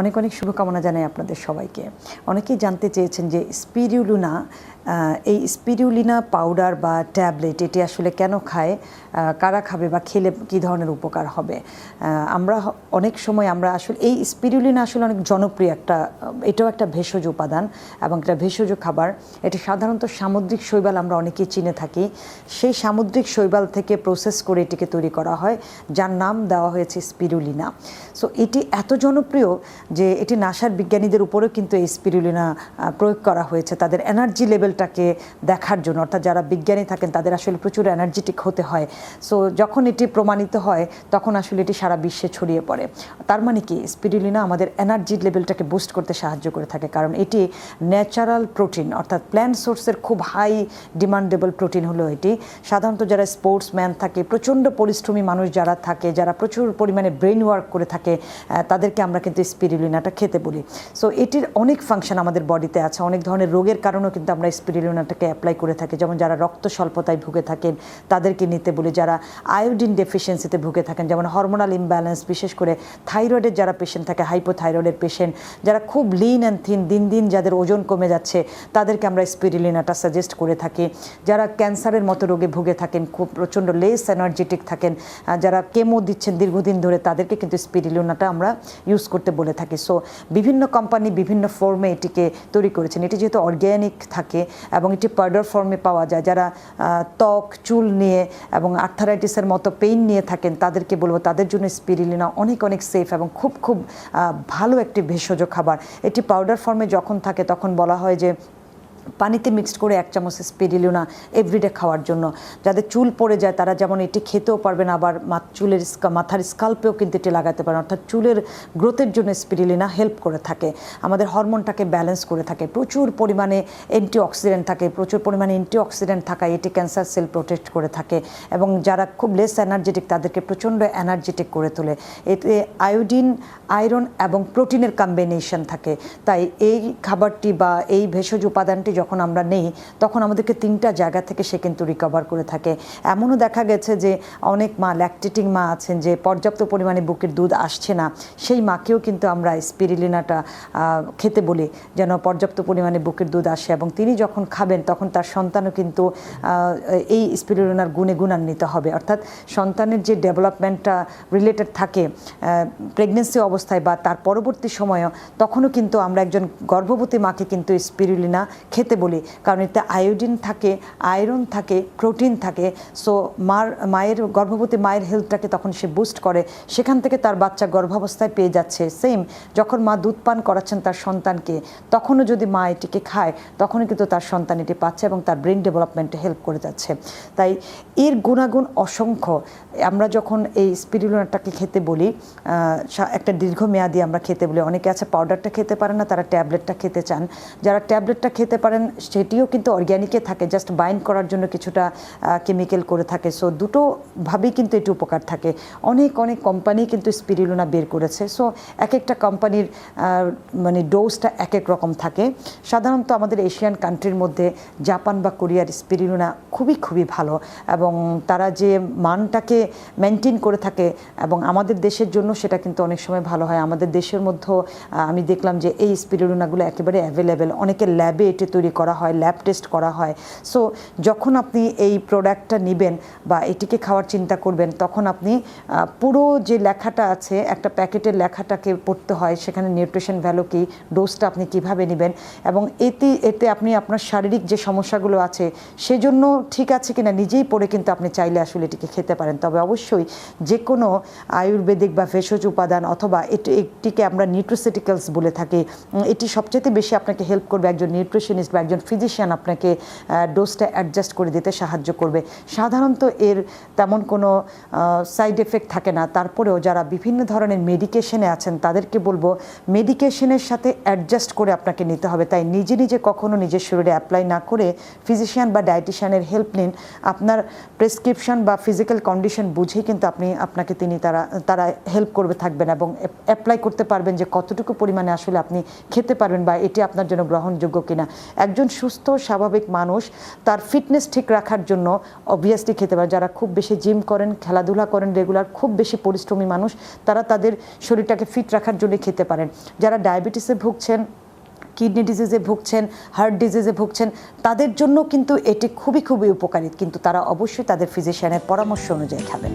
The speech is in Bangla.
অনেক অনেক শুভকামনা জানাই আপনাদের সবাইকে। অনেকেই জানতে চেয়েছেন যে স্পিরিউলুনা এই স্পিরিউলিনা পাউডার বা ট্যাবলেট, এটি আসলে কেন খায় কারা খাবে বা খেলে কী ধরনের উপকার হবে? আমরা অনেক সময় আমরা আসলে, এই স্পিরিউলিনা আসলে অনেক জনপ্রিয় একটা, এটাও একটা ভেষজ উপাদান এবং একটা ভেষজ খাবার। এটি সাধারণত সামুদ্রিক শৈবাল আমরা অনেকেই চিনে থাকি। সেই সামুদ্রিক শৈবাল থেকে প্রসেস করে এটিকে তৈরি করা হয়, যার নাম দেওয়া হয়েছে স্পিরুলিনা সো এটি এত জনপ্রিয় যে এটি নাসার বিজ্ঞানীদের উপরেও কিন্তু এই স্পিরুলিনা প্রয়োগ করা হয়েছে। তাদের এনার্জি লেভেলটাকে দেখার জন্য, অর্থাৎ যারা বিজ্ঞানী থাকেন, তাদের আসলে প্রচুর এনার্জেটিক হতে হয়। সো যখন এটি প্রমাণিত হয়, তখন আসলে এটি সারা বিশ্বে ছড়িয়ে পড়ে। তার মানে কি? স্পিরুলিনা আমাদের এনার্জি লেভেলটাকে বুস্ট করতে সাহায্য করে থাকে, কারণ এটি ন্যাচারাল প্রোটিন অর্থাৎ প্ল্যান্ট সোর্সের খুব হাই ডিমান্ডেবল প্রোটিন হলো এটি। সাধারণত যারা স্পোর্টসম্যান থাকে, প্রচণ্ড পরিশ্রমী মানুষ যারা থাকে, যারা প্রচুর পরিমাণে ব্রেন ওয়ার্ক করে থাকে তাদেরকে আমরা কিন্তু স্পিরুলিনাটা খেতে বলি। সো এটির অনেক ফাংশন আমাদের বডিতে আছে। অনেক ধরনের রোগের কারণেও কিন্তু আমরা স্পিরুলিনাটাকে অ্যাপ্লাই করে থাকি। যেমন যারা রক্ত স্বল্পতায় ভুগে থাকেন, তাদেরকে নিতে বলি। যারা আয়োডিন ডেফিসিয়েন্সিতে ভুগে থাকেন, যেমন হরমোনাল ইমব্যালেন্স বিশেষ করে থাইরয়েডের যারা পেশেন্ট থাকে হাইপোথাইরয়েডের পেশেন্ট যারা খুব লিন অ্যান্ড থিন দিন দিন যাদের ওজন কমে যাচ্ছে, তাদেরকে আমরা স্পিরিলিনাটা সাজেস্ট করে থাকি। যারা ক্যান্সারের মতো রোগে ভুগে থাকেন, খুব প্রচণ্ড লেস এনার্জেটিক থাকেন যারা কেমো দিচ্ছেন দীর্ঘদিন ধরে, তাদেরকে কিন্তু স্পিরুলিনাটা আমরা ইউজ করতে বলে থাকি। সো বিভিন্ন কোম্পানি বিভিন্ন ফর্মে এটিকে তৈরি করেছেন। এটি যেহেতু অর্গ্যানিক থাকে এবং এটি পাউডার ফর্মে পাওয়া যায়। যারা ত্বক, চুল নিয়ে এবং আর্থারাইটিসের মতো পেইন নিয়ে থাকেন, তাদেরকে বলব তাদের জন্য স্পিরিলিনা অনেক অনেক সেফ এবং খুব খুব ভালো একটি ভেষজ খাবার। এটি পাউডার ফর্মে যখন থাকে, তখন বলা হয় যে পানিতে মিক্সড করে এক চামচ স্পিরিলিনা এভরিডে খাওয়ার জন্য। যাদের চুল পড়ে যায়, তারা যেমন এটি খেতেও পারবেন আবার চুলের মাথার স্কাল্পেও কিন্তু এটি লাগাতে পারেন অর্থাৎ চুলের গ্রোথের জন্য স্পিরিলিনা হেল্প করে থাকে। আমাদের হরমোনটাকে ব্যালেন্স করে থাকে। প্রচুর পরিমাণে অ্যান্টিঅক্সিডেন্ট থাকে, প্রচুর পরিমাণে অ্যান্টিঅক্সিডেন্ট থাকায় এটি ক্যান্সার সেল প্রোটেক্ট করে থাকে। এবং যারা খুব লেস এনার্জেটিক তাদেরকে প্রচণ্ড এনার্জেটিক করে তোলে। এতে আয়োডিন আয়রন এবং প্রোটিনের কম্বিনেশন থাকে। তাই এই খাবারটি বা এই ভেষজ উপাদানটি যখন আমরা নেই, তখন আমাদেরকে তিনটা জায়গা থেকে সে কিন্তু রিকভার করে থাকে। এমনও দেখা গেছে যে অনেক মা ল্যাকটেটিং মা আছেন যে পর্যাপ্ত পরিমাণে বুকের দুধ আসছে না, সেই মাকেও কিন্তু আমরা স্পিরিলিনাটা খেতে বলি যেন পর্যাপ্ত পরিমাণে বুকের দুধ আসে এবং তিনি যখন খাবেন, তখন তার সন্তানও কিন্তু এই স্পিরিলিনার গুণে গুণান্বিত হবে। অর্থাৎ সন্তানের যে ডেভেলপমেন্টটা রিলেটেড থাকে প্রেগনেন্সি অবস্থায় বা তার পরবর্তী সময়ও, তখনও কিন্তু আমরা একজন গর্ভবতী মাকে কিন্তু স্পিরুলিনা খেতে বলি, কারণ এতে আয়োডিন থাকে আয়রন থাকে প্রোটিন থাকে সো মার, মায়ের গর্ভবতী মায়ের হেলথটাকে তখন সে বুস্ট করে। সেখান থেকে তার বাচ্চা গর্ভাবস্থায় পেয়ে যাচ্ছে সেম যখন মা দুধ পান করাচ্ছেন তার সন্তানকে, তখনও যদি মা এটিকে খায়, তখনও কিন্তু তার সন্তান এটি পাচ্ছে এবং তার ব্রেন ডেভেলপমেন্টে হেল্প করে যাচ্ছে। তাই এর গুণাগুণ অসংখ্য। আমরা যখন এই স্পিরুলিনাটাকে খেতে বলি একটা দীর্ঘমেয়াদী আমরা খেতে বলি। অনেকে আছে পাউডারটা খেতে পারে না, তারা ট্যাবলেটটা খেতে চান। যারা ট্যাবলেটটা খেতে পারেন, সেটিও কিন্তু অর্গ্যানিকে থাকে জাস্ট বাইন্ড করার জন্য কিছুটা কেমিক্যাল করে থাকে। সো দুটো ভাবেই কিন্তু এটি উপকার থাকে। অনেক অনেক কোম্পানি কিন্তু স্পিরিলোনা বের করেছে। সো এক একটা কোম্পানির মানে ডোজটা এক এক রকম থাকে। সাধারণত আমাদের এশিয়ান কান্ট্রির মধ্যে জাপান বা কোরিয়ার স্পিরিলোনা খুবই খুবই ভালো। এবং তারা যে মানটাকে মেনটেন করে থাকে এবং আমাদের দেশের জন্য সেটা কিন্তু অনেক সময় ভালো হয়। আমাদের দেশের মধ্যেও আমি দেখলাম যে এই স্পিরিলোনাগুলো একেবারে অ্যাভেলেবেল অনেকের ল্যাবে এটি তৈরি করা হয় ল্যাব টেস্ট করা হয়। সো যখন আপনি এই প্রোডাক্টটা নেবেন বা এটিকে খাওয়ার চিন্তা করবেন, তখন আপনি পুরো যে লেখাটা আছে, একটা প্যাকেটের লেখাটাকে পড়তে হয়, সেখানে নিউট্রিশন ভ্যালু কী ডোজটা আপনি কীভাবে নেবেন এবং এতে এতে আপনি আপনার শারীরিক যে সমস্যাগুলো আছে, সেজন্য ঠিক আছে কিনা নিজেই পড়ে কিন্তু আপনি চাইলে আসলে এটিকে খেতে পারেন। তবে অবশ্যই যে কোনো আয়ুর্বেদিক বা ভেষজ উপাদান অথবা এটি একটিকে আমরা নিউট্রিসিটিক্যালস বলে থাকি এটি সবচেয়ে বেশি আপনাকে হেল্প করবে একজন নিউট্রিশনিস্ট বা একজন ফিজিশিয়ান আপনাকে ডোজটা অ্যাডজাস্ট করে দিতে সাহায্য করবে। সাধারণত এর তেমন কোনো সাইড এফেক্ট থাকে না। তারপরেও যারা বিভিন্ন ধরনের মেডিকেশনে আছেন, তাদেরকে বলব মেডিকেশনের সাথে অ্যাডজাস্ট করে আপনাকে নিতে হবে। তাই নিজে নিজে কখনো নিজের শরীরে অ্যাপ্লাই না করে ফিজিশিয়ান বা ডায়েটিশিয়ানের হেল্প নিন। আপনার প্রেসক্রিপশন বা ফিজিক্যাল কন্ডিশন বুঝেই কিন্তু আপনি, আপনাকে তিনি তারা তারা হেল্প করবে, থাকবেন এবং অ্যাপ্লাই করতে পারবেন যে কতটুকু পরিমাণে আসলে আপনি খেতে পারবেন বা এটি আপনার জন্য গ্রহণযোগ্য কিনা। একজন সুস্থ, স্বাভাবিক মানুষ, তার ফিটনেস ঠিক রাখার জন্য অবভিয়াসলি খেতে পারে। যারা খুব বেশি জিম করেন, খেলাধুলা করেন রেগুলার খুব বেশি পরিশ্রমী মানুষ, তারা তাদের শরীরটাকে ফিট রাখার জন্য খেতে পারেন। যারা ডায়াবেটিসে ভুগছেন কিডনি ডিজিজে ভুগছেন হার্ট ডিজিজে ভুগছেন, তাদের জন্য কিন্তু এটি খুবই খুবই উপকারী। কিন্তু তারা অবশ্যই তাদের ফিজিশিয়ানের পরামর্শ অনুযায়ী খাবেন।